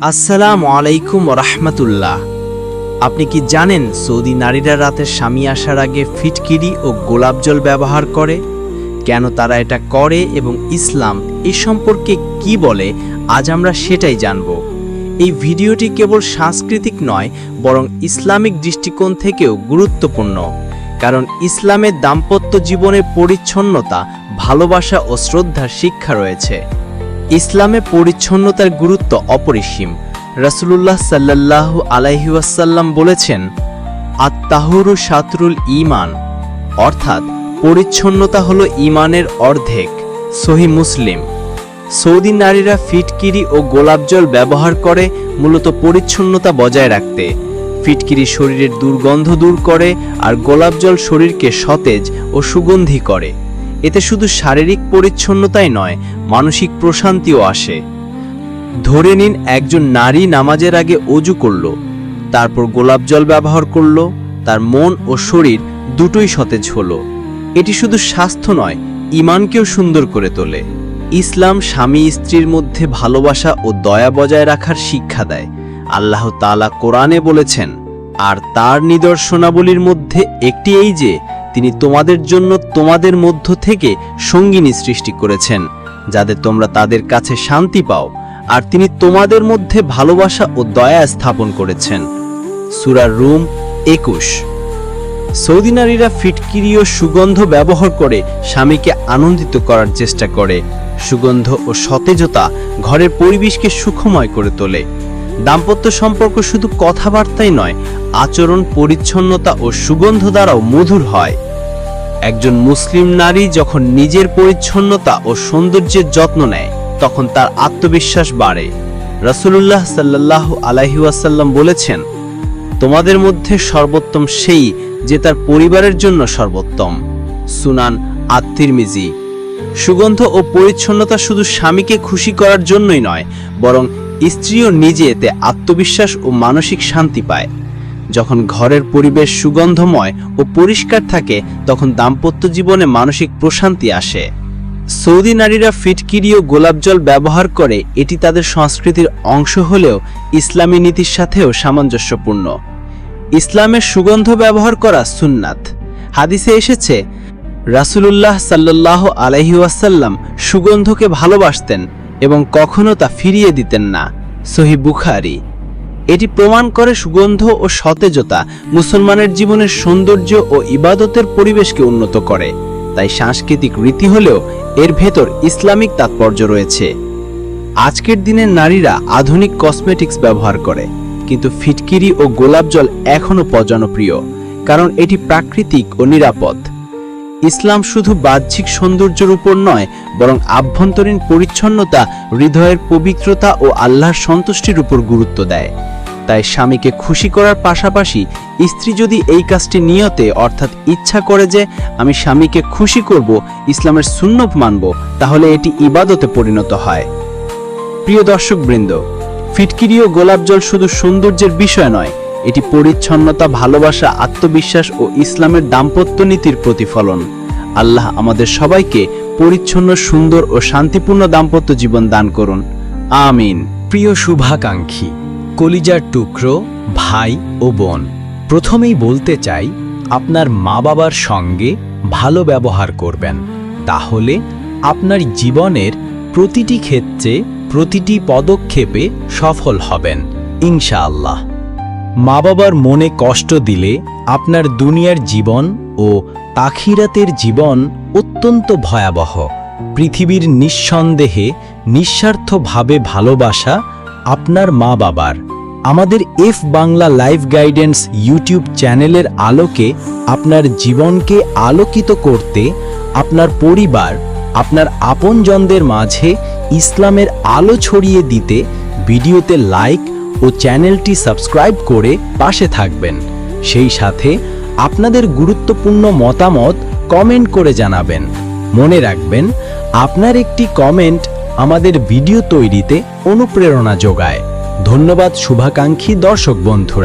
আসসালামু আলাইকুম রহমতুল্লাহ আপনি কি জানেন সৌদি নারীরা রাতে স্বামী আসার আগে ফিটকিরি ও গোলাপ জল ব্যবহার করে? কেন তারা এটা করে এবং ইসলাম এ সম্পর্কে কি বলে? আজ আমরা সেটাই জানব। এই ভিডিওটি কেবল সাংস্কৃতিক নয়, বরং ইসলামিক দৃষ্টিকোণ থেকেও গুরুত্বপূর্ণ। কারণ ইসলামের দাম্পত্য জীবনের পরিচ্ছন্নতা, ভালোবাসা ও শ্রদ্ধার শিক্ষা রয়েছে। ইসলামে পরিচ্ছন্নতার গুরুত্ব অপরিসীম। রাসূলুল্লাহ সাল্লাহ আলাইহাসাল্লাম বলেছেন আত্মাহুরু সাতরুল ঈমান। অর্থাৎ, পরিচ্ছন্নতা হল ঈমানের অর্ধেক। সহি মুসলিম। সৌদি নারীরা ফিটকিরি ও গোলাপজল ব্যবহার করে, মূলত পরিচ্ছন্নতা বজায় রাখতে। ফিটকিরি শরীরের দুর্গন্ধ দূর করে আর গোলাপজল শরীরকে সতেজ ও সুগন্ধি করে। এতে শুধু শারীরিক পরিচ্ছন্নতাই নয় মানসিক প্রশান্তিও আসে। ধরে নিন একজন নারী নামাজের আগে অজু করল, তারপর গোলাপ জল ব্যবহার করল, তার মন ও শরীর দুটোই সতেজ হলো। এটি শুধু স্বাস্থ্য নয় ইমানকেও সুন্দর করে তোলে। ইসলাম স্বামী স্ত্রীর মধ্যে ভালোবাসা ও দয়া বজায় রাখার শিক্ষা দেয়। আল্লাহ তাআলা কোরআনে বলেছেন, আর তার নিদর্শনাবলীর মধ্যে একটি এই যে, তিনি তোমাদের জন্য তোমাদের মধ্য থেকে সঙ্গিনী সৃষ্টি করেছেন। যাদের তোমরা তাদের কাছে শান্তি পাও, আর তিনি তোমাদের মধ্যে ভালোবাসা ও দয়া স্থাপন করেছেন। সুরার রুম একুশ। সৌদি নারীরা ফিটকিরি ও সুগন্ধ ব্যবহার করে স্বামীকে আনন্দিত করার চেষ্টা করে। সুগন্ধ ও সতেজতা ঘরের পরিবেশকে সুখময় করে তোলে। দাম্পত্য সম্পর্ক শুধু কথাবার্তাই নয়, আচরণ, পরিচ্ছন্নতা ও সুগন্ধ দ্বারাও মধুর হয়। একজন মুসলিম নারী যখন নিজের পরিচ্ছন্নতা ও সৌন্দর্যের যত্ন নেয়, তখন তার আত্মবিশ্বাস বাড়ে। রসুল্লাহ সাল্লাহ আলাইহাসাল্লাম বলেছেন, তোমাদের মধ্যে সর্বোত্তম সেই যে তার পরিবারের জন্য সর্বোত্তম। সুনান আত্মিরমিজি। সুগন্ধ ও পরিচ্ছন্নতা শুধু স্বামীকে খুশি করার জন্যই নয়, বরং স্ত্রীও নিজে এতে আত্মবিশ্বাস ও মানসিক শান্তি পায়। যখন ঘরের পরিবেশ সুগন্ধময় ও পরিষ্কার থাকে, তখন দাম্পত্য জীবনে মানসিক প্রশান্তি আসে। সৌদি নারীরা ফিটকিরি ও গোলাপ জল ব্যবহার করে, এটি তাদের সংস্কৃতির অংশ হলেও ইসলামী নীতির সাথেও সামঞ্জস্যপূর্ণ। ইসলামের সুগন্ধ ব্যবহার করা সুন্নাত। হাদিসে এসেছে, রাসূলুল্লাহ সাল্লাহ আলহিউসাল্লাম সুগন্ধকে ভালোবাসতেন এবং কখনো তা ফিরিয়ে দিতেন না। সহি বুখারি। এটি প্রমাণ করে সুগন্ধ ও সতেজতা মুসলমানের জীবনের সৌন্দর্য ও ইবাদতের পরিবেশকে উন্নত করে। তাই সাংস্কৃতিক রীতি হলেও এর ভেতর ইসলামিক তাৎপর্য রয়েছে। আজকের দিনের নারীরা আধুনিক কসমেটিক্স ব্যবহার করে, কিন্তু ফিটকিরি ও গোলাপ জল এখনও জনপ্রিয় কারণ এটি প্রাকৃতিক ও নিরাপদ। ইসলাম শুধু বাহ্যিক সৌন্দর্যের উপর নয়, বরং আভ্যন্তরীণ পরিচ্ছন্নতা, হৃদয়ের পবিত্রতা ও আল্লাহর সন্তুষ্টির উপর গুরুত্ব দেয়। তাই স্বামীকে খুশি করার পাশাপাশি স্ত্রী যদি এই কাজটি নিয়তে, অর্থাৎ ইচ্ছা করে যে আমি স্বামীকে খুশি করব, ইসলামের সুন্নত মানব, তাহলে এটি ইবাদতে পরিণত হয়। প্রিয় দর্শকবৃন্দ, ফিটকিরি ও গোলাপ জল শুধু সৌন্দর্যের বিষয় নয়, এটি পরিচ্ছন্নতা, ভালোবাসা, আত্মবিশ্বাস ও ইসলামের দাম্পত্য নীতির প্রতিফলন। আল্লাহ আমাদের সবাইকে পরিচ্ছন্ন, সুন্দর ও শান্তিপূর্ণ দাম্পত্য জীবন দান করুন। আমিন। প্রিয় শুভাকাঙ্ক্ষী কলিজার টুকরো, ভাই ও বোন। প্রথমেই বলতে চাই, আপনার মা বাবার সঙ্গে ভালো ব্যবহার করবেন। তাহলে আপনার জীবনের প্রতিটি ক্ষেত্রে প্রতিটি পদক্ষেপে সফল হবেন, ইনশাআল্লাহ। মা বাবার মনে কষ্ট দিলে আপনার দুনিয়ার জীবন ও আখিরাতের জীবন অত্যন্ত ভয়াবহ। পৃথিবীর নিঃসন্দেহে নিঃস্বার্থভাবে ভালোবাসা আপনার মা বাবার। আমাদের F Bangla life guidance YouTube চ্যানেলের আলোকে আপনার জীবনকে আলোকিত করতে আপনার পরিবার, আপনার আপনজনদের মাঝে ইসলামের আলো ছড়িয়ে দিতে ভিডিওতে লাইক ও চ্যানেলটি সাবস্ক্রাইব করে পাশে থাকবেন। সেই সাথে আপনাদের গুরুত্বপূর্ণ মতামত কমেন্ট করে জানাবেন। মনে রাখবেন, আপনার একটি কমেন্ট আমাদের ভিডিও তৈরিতে অনুপ্রেরণা যোগায়। ধন্যবাদ শুভাকাঙ্ক্ষী দর্শক বন্ধুরা।